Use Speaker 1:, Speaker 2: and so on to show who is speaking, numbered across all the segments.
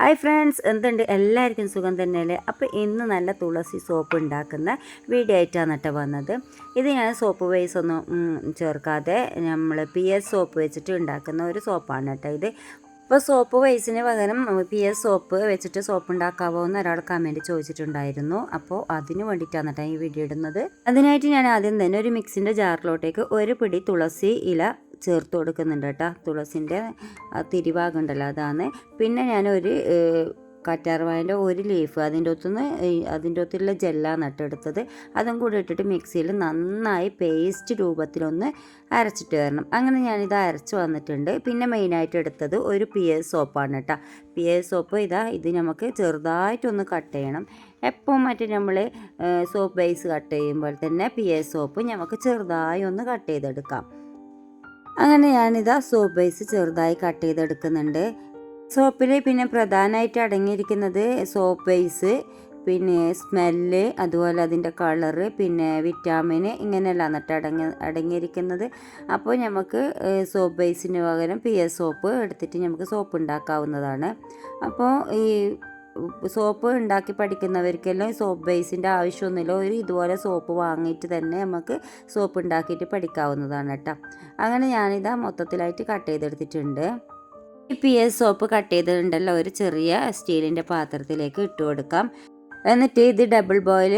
Speaker 1: Hi friends എന്തുണ്ട്? എല്ലാവർക്കും സുഖം തന്നെയല്ലേ? അപ്പോൾ ഇന്ന് നല്ല തുളസി സോപ്പ് ഉണ്ടാക്കുന്ന വീഡിയോ ആയിട്ടാണ് കേട്ടോ വന്നത്. ഇത് ഞാൻ സോപ്പ് വൈസ് ഒന്നും ചേർക്കാതെ നമ്മൾ പി എസ് സോപ്പ് വെച്ചിട്ട് ഉണ്ടാക്കുന്ന ഒരു സോപ്പാണ് കേട്ടോ ഇത്. ഇപ്പോൾ സോപ്പ് വൈസിന് പകരം പി എസ് സോപ്പ് വെച്ചിട്ട് സോപ്പ് ഉണ്ടാക്കാവോ എന്ന് ഒരാൾ കമന്റ് ചോദിച്ചിട്ടുണ്ടായിരുന്നു. അപ്പോൾ അതിന് വേണ്ടിയിട്ടാണ് കേട്ടോ ഈ വീഡിയോ ഇടുന്നത്. അതിനായിട്ട് ഞാൻ ആദ്യം തന്നെ ഒരു മിക്സിന്റെ ജാറിലോട്ടേക്ക് ഒരു പിടി തുളസി ഇല ചേർത്ത് കൊടുക്കുന്നുണ്ട് കേട്ടോ. തുളസിന്റെ തിരിഭാഗം ഉണ്ടല്ലോ അതാണ്. പിന്നെ ഞാനൊരു കറ്റാർവായന്റെ ഒരു ലീഫ് അതിന്റെ ഒത്തുനിന്ന് അതിന്റെ ഒത്തുള്ള ജെല്ലാണ് നട്ടെടുത്തത് അതും കൂടി ഇട്ടിട്ട് മിക്സിയിൽ നന്നായി പേസ്റ്റ് രൂപത്തിലൊന്ന് അരച്ചിട്ട് വരണം. അങ്ങനെ ഞാനിത് അരച്ച് വന്നിട്ടുണ്ട്. പിന്നെ മെയിനായിട്ട് എടുത്തത് ഒരു പി എസ് സോപ്പാണ് കേട്ടോ. പി എസ് സോപ്പ് ഇതാ ഇത് നമുക്ക് ചെറുതായിട്ടൊന്ന് കട്ട് ചെയ്യണം. എപ്പോൾ മറ്റേ നമ്മൾ സോപ്പ് ബേസ് കട്ട് ചെയ്യുമ്പോൾ തന്നെ പി എസ് സോപ്പ് നമുക്ക് ചെറുതായി ഒന്ന് കട്ട് ചെയ്തെടുക്കാം. അങ്ങനെ ഞാനിതാ സോപ്പ് ബേസ് ചെറുതായി കട്ട് ചെയ്തെടുക്കുന്നുണ്ട്. സോപ്പിൽ പിന്നെ പ്രധാനമായിട്ട് അടങ്ങിയിരിക്കുന്നത് സോപ്പ് ബേസ് പിന്നെ സ്മെല്ല് അതുപോലെ അതിന്റെ കളറ് പിന്നെ വിറ്റാമിൻ ഇങ്ങനെയല്ല എന്നിട്ട് അടങ്ങി അടങ്ങിയിരിക്കുന്നത്. അപ്പോൾ നമുക്ക് സോപ്പ് ബേസിന് പകരം പി എസ് സോപ്പ് എടുത്തിട്ട് നമുക്ക് സോപ്പ് ഉണ്ടാക്കാവുന്നതാണ്. അപ്പോൾ ഈ സോപ്പ് ഉണ്ടാക്കി പഠിക്കുന്നവർക്കെല്ലാം സോപ്പ് ബേസിന്റെ ആവശ്യമൊന്നുമില്ല. ഒരു ഇതുപോലെ സോപ്പ് വാങ്ങിയിട്ട് തന്നെ നമുക്ക് സോപ്പ് ഉണ്ടാക്കിയിട്ട് പഠിക്കാവുന്നതാണ് കേട്ടോ. അങ്ങനെ ഞാനിതാ മൊത്തത്തിലായിട്ട് കട്ട് ചെയ്തെടുത്തിട്ടുണ്ട്. ഈ പി എസ് സോപ്പ് കട്ട് ചെയ്തിട്ടുണ്ടല്ലോ ഒരു ചെറിയ സ്റ്റീലിന്റെ പാത്രത്തിലേക്ക് ഇട്ട് കൊടുക്കാം. എന്നിട്ട് ഇത് ഡബിൾ ബോയിൽ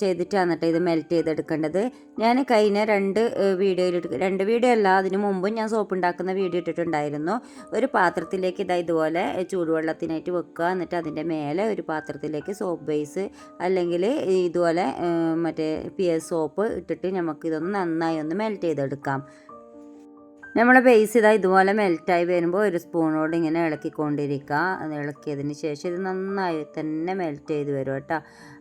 Speaker 1: ചെയ്തിട്ടാണ് കേട്ടോ ഇത് മെൽറ്റ് ചെയ്തെടുക്കേണ്ടത്. ഞാൻ കഴിഞ്ഞ രണ്ട് വീഡിയോയിൽ രണ്ട് വീഡിയോ അല്ല അതിന് മുമ്പും ഞാൻ സോപ്പ് ഉണ്ടാക്കുന്ന വീഡിയോ ഇട്ടിട്ടുണ്ടായിരുന്നു. ഒരു പാത്രത്തിലേക്ക് ഇതാ ഇതുപോലെ ചൂടുവെള്ളത്തിനായിട്ട് വെക്കുക എന്നിട്ട് അതിന്റെ മേലെ ഒരു പാത്രത്തിലേക്ക് സോപ്പ് ബേസ് അല്ലെങ്കിൽ ഇതുപോലെ മറ്റേ പി സോപ്പ് ഇട്ടിട്ട് നമുക്ക് ഇതൊന്ന് നന്നായി ഒന്ന് മെൽറ്റ് ചെയ്തെടുക്കാം. നമ്മളെ ബേസ് ഇതാ ഇതുപോലെ മെൽറ്റായി വരുമ്പോൾ ഒരു സ്പൂണോട് ഇങ്ങനെ ഇളക്കിക്കൊണ്ടിരിക്കുക. ഇളക്കിയതിന് ശേഷം ഇത് നന്നായി തന്നെ മെൽറ്റ് ചെയ്ത് വരും കേട്ടോ.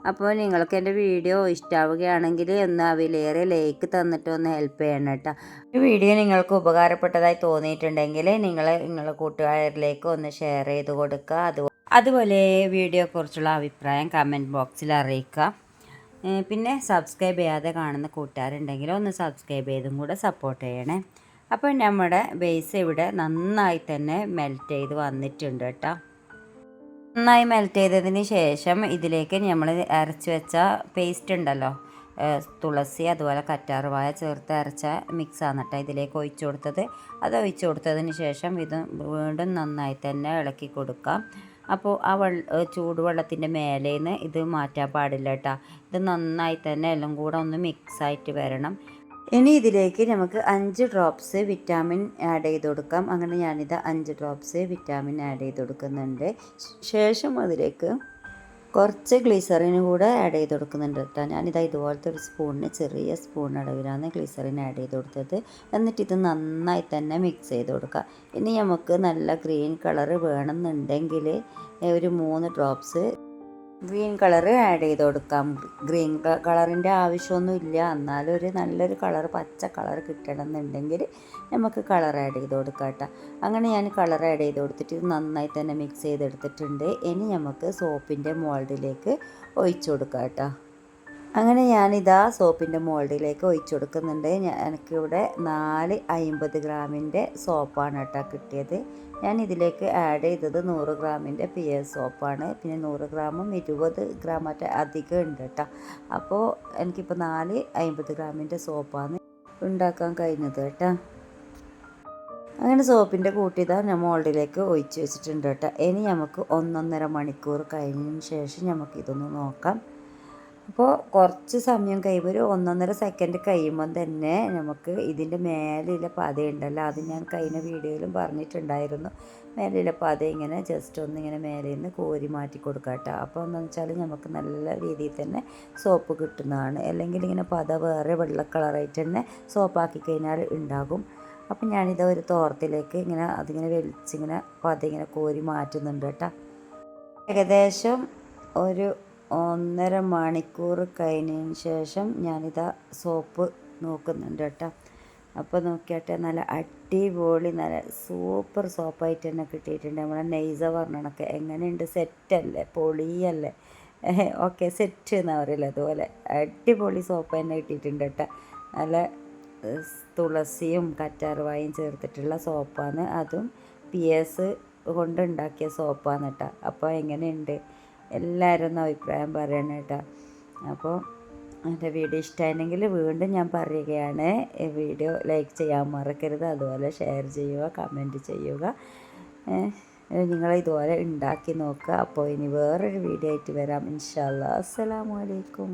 Speaker 1: അപ്പോൾ നിങ്ങൾക്ക് എന്റെ വീഡിയോ ഇഷ്ടാവുകയാണെങ്കിൽ ഒന്ന് അവിലേറെ ലേക്ക് തന്നിട്ട് ഒന്ന് ഹെൽപ്പ് ചെയ്യണം കേട്ടോ. ഈ വീഡിയോ നിങ്ങൾക്ക് ഉപകാരപ്പെട്ടതായി തോന്നിയിട്ടുണ്ടെങ്കിൽ നിങ്ങൾ നിങ്ങളുടെ കൂട്ടുകാരിലേക്ക് ഒന്ന് ഷെയർ ചെയ്ത് കൊടുക്കുക. അതുപോലെ അതുപോലെ വീഡിയോയെക്കുറിച്ചുള്ള അഭിപ്രായം കമന്റ് ബോക്സിൽ അറിയിക്കുക. പിന്നെ സബ്സ്ക്രൈബ് ചെയ്യാതെ കാണുന്ന കൂട്ടുകാരുണ്ടെങ്കിൽ ഒന്ന് സബ്സ്ക്രൈബ് ചെയ്തും കൂടെ സപ്പോർട്ട് ചെയ്യണേ. അപ്പോൾ നമ്മുടെ ബേസ് ഇവിടെ നന്നായി തന്നെ മെൽറ്റ് ചെയ്ത് വന്നിട്ടുണ്ട് കേട്ടോ. നന്നായി മെൽറ്റ് ചെയ്തതിന് ശേഷം ഇതിലേക്ക് നമ്മൾ അരച്ച് വെച്ച പേസ്റ്റ് ഉണ്ടല്ലോ തുളസി അതുപോലെ കറ്റാർവായ ചേർത്ത് അരച്ച മിക്സാണ് കേട്ടോ ഇതിലേക്ക് ഒഴിച്ചു കൊടുത്തത്. അത് ഒഴിച്ചു കൊടുത്തതിന് ശേഷം ഇത് വീണ്ടും നന്നായി തന്നെ ഇളക്കി കൊടുക്കാം. അപ്പോൾ ആ വെള്ള ചൂടുവെള്ളത്തിന്റെ മേലേന്ന് ഇത് മാറ്റാൻ പാടില്ല കേട്ടോ. ഇത് നന്നായി തന്നെ എല്ലാം കൂടെ ഒന്ന് മിക്സായിട്ട് വരണം. ഇനി ഇതിലേക്ക് നമുക്ക് അഞ്ച് ഡ്രോപ്സ് വിറ്റാമിൻ ആഡ് ചെയ്ത് കൊടുക്കാം. അങ്ങനെ ഞാനിത് അഞ്ച് ഡ്രോപ്സ് വിറ്റാമിൻ ആഡ് ചെയ്ത് കൊടുക്കുന്നുണ്ട്. ശേഷം അതിലേക്ക് കുറച്ച് ഗ്ലീസറിന് കൂടെ ആഡ് ചെയ്ത് കൊടുക്കുന്നുണ്ട് കേട്ടോ ഞാനിതാ ഇതുപോലത്തെ ഒരു സ്പൂണിന് ചെറിയ സ്പൂൺ അളവിലാണ് ഗ്ലീസറിൻ ആഡ് ചെയ്ത് കൊടുത്തത്. എന്നിട്ട് ഇത് നന്നായി തന്നെ മിക്സ് ചെയ്ത് കൊടുക്കുക ഇനി നമുക്ക് നല്ല ഗ്രീൻ കളർ വേണമെന്നുണ്ടെങ്കിൽ ഒരു മൂന്ന് ഡ്രോപ്സ് ഗ്രീൻ കളർ ആഡ് ചെയ്ത് കൊടുക്കാം. ഗ്രീൻ കളറിന്റെ ആവശ്യമൊന്നും ഇല്ല എന്നാലും ഒരു നല്ലൊരു കളർ പച്ച കളർ കിട്ടണം എന്നുണ്ടെങ്കിൽ നമുക്ക് കളർ ആഡ് ചെയ്ത് കൊടുക്കാം കേട്ടോ. അങ്ങനെ ഞാൻ കളർ ആഡ് ചെയ്ത് കൊടുത്തിട്ട് നന്നായി തന്നെ മിക്സ് ചെയ്തെടുത്തിട്ടുണ്ട്. ഇനി നമുക്ക് സോപ്പിന്റെ മോൾഡിലേക്ക് ഒഴിച്ചു കൊടുക്കാം കേട്ടോ. അങ്ങനെ ഞാനിതാ സോപ്പിന്റെ മോൾഡിലേക്ക് ഒഴിച്ചു കൊടുക്കുന്നുണ്ട്. എനിക്കിവിടെ നാല് അമ്പത് ഗ്രാമിന്റെ സോപ്പാണ് കേട്ടോ കിട്ടിയത്. ഞാൻ ഇതിലേക്ക് ആഡ് ചെയ്തത് നൂറ് ഗ്രാമിന്റെ പി എസ് സോപ്പാണ്. പിന്നെ നൂറ് ഗ്രാമും ഇരുപത് ഗ്രാം മറ്റേ അധികം ഉണ്ട് കേട്ടോ. അപ്പോൾ എനിക്കിപ്പോൾ നാല് അമ്പത് ഗ്രാമിന്റെ സോപ്പാണ് ഉണ്ടാക്കാൻ കഴിഞ്ഞത് കേട്ടോ. അങ്ങനെ സോപ്പിന്റെ കൂട്ടിതാ ഞാൻ മോൾഡിലേക്ക് ഒഴിച്ച് വെച്ചിട്ടുണ്ട് കേട്ടോ. ഇനി നമുക്ക് ഒന്നൊന്നര മണിക്കൂർ കഴിഞ്ഞതിന് ശേഷം നമുക്ക് ഇതൊന്ന് നോക്കാം. അപ്പോൾ കുറച്ച് സമയം കഴിയുമ്പോൾ ഒരു ഒന്നൊന്നര സെക്കൻഡ് കഴിയുമ്പം തന്നെ നമുക്ക് ഇതിന്റെ മേലിലെ പതയുണ്ടല്ലോ അത് ഞാൻ കഴിഞ്ഞ വീഡിയോയിലും പറഞ്ഞിട്ടുണ്ടായിരുന്നു. മേലെയുള്ള പത ഇങ്ങനെ ജസ്റ്റ് ഒന്ന് ഇങ്ങനെ മേലെ നിന്ന് കോരി മാറ്റി കൊടുക്കുക കേട്ടോ അപ്പോൾ എന്താണെന്ന് വെച്ചാൽ നമുക്ക് നല്ല രീതിയിൽ തന്നെ സോപ്പ് കിട്ടുന്നതാണ്. അല്ലെങ്കിൽ ഇങ്ങനെ പത വേറെ വെള്ള കളറായിട്ട് തന്നെ സോപ്പാക്കി കഴിഞ്ഞാൽ ഉണ്ടാകും. അപ്പം ഞാനിത് ഒരു തോർത്തിലേക്ക് ഇങ്ങനെ അതിങ്ങനെ വലിച്ചിങ്ങനെ പത ഇങ്ങനെ കോരി മാറ്റുന്നുണ്ട് കേട്ടോ ഏകദേശം ഒരു ഒന്നര മണിക്കൂർ കഴിഞ്ഞതിന് ശേഷം ഞാനിതാ സോപ്പ് നോക്കുന്നുണ്ട് കേട്ടോ. അപ്പോൾ നോക്കിയാട്ടെ നല്ല അടിപൊളി നല്ല സൂപ്പർ സോപ്പായിട്ട് തന്നെ കിട്ടിയിട്ടുണ്ട്. നമ്മളെ നെയ്സ പറഞ്ഞണൊക്കെ എങ്ങനെയുണ്ട്? സെറ്റല്ലേ? പൊളിയല്ലേ? ഓക്കെ സെറ്റ് എന്ന് പറയില്ല അതുപോലെ അടിപൊളി സോപ്പ് തന്നെ കിട്ടിയിട്ടുണ്ട് കേട്ടോ. നല്ല തുളസിയും കറ്റാർവായും ചേർത്തിട്ടുള്ള സോപ്പാണ്. അതും പി എസ് കൊണ്ടുണ്ടാക്കിയ സോപ്പാണ് കേട്ടോ. അപ്പോൾ എങ്ങനെയുണ്ട്? എല്ലാവരും ഒന്ന് അഭിപ്രായം പറയണം കേട്ടോ. അപ്പോൾ എന്റെ വീഡിയോ ഇഷ്ടമായിരുന്നെങ്കിൽ വീണ്ടും ഞാൻ പറയുകയാണ്. വീഡിയോ ലൈക്ക് ചെയ്യാൻ മറക്കരുത്. അതുപോലെ ഷെയർ ചെയ്യുക കമന്റ് ചെയ്യുക. നിങ്ങൾ ഇതുപോലെ ഉണ്ടാക്കി നോക്കുക. അപ്പോൾ ഇനി വേറൊരു വീഡിയോ ആയിട്ട് വരാം. ഇൻഷാല്ലാ അലൈക്കും.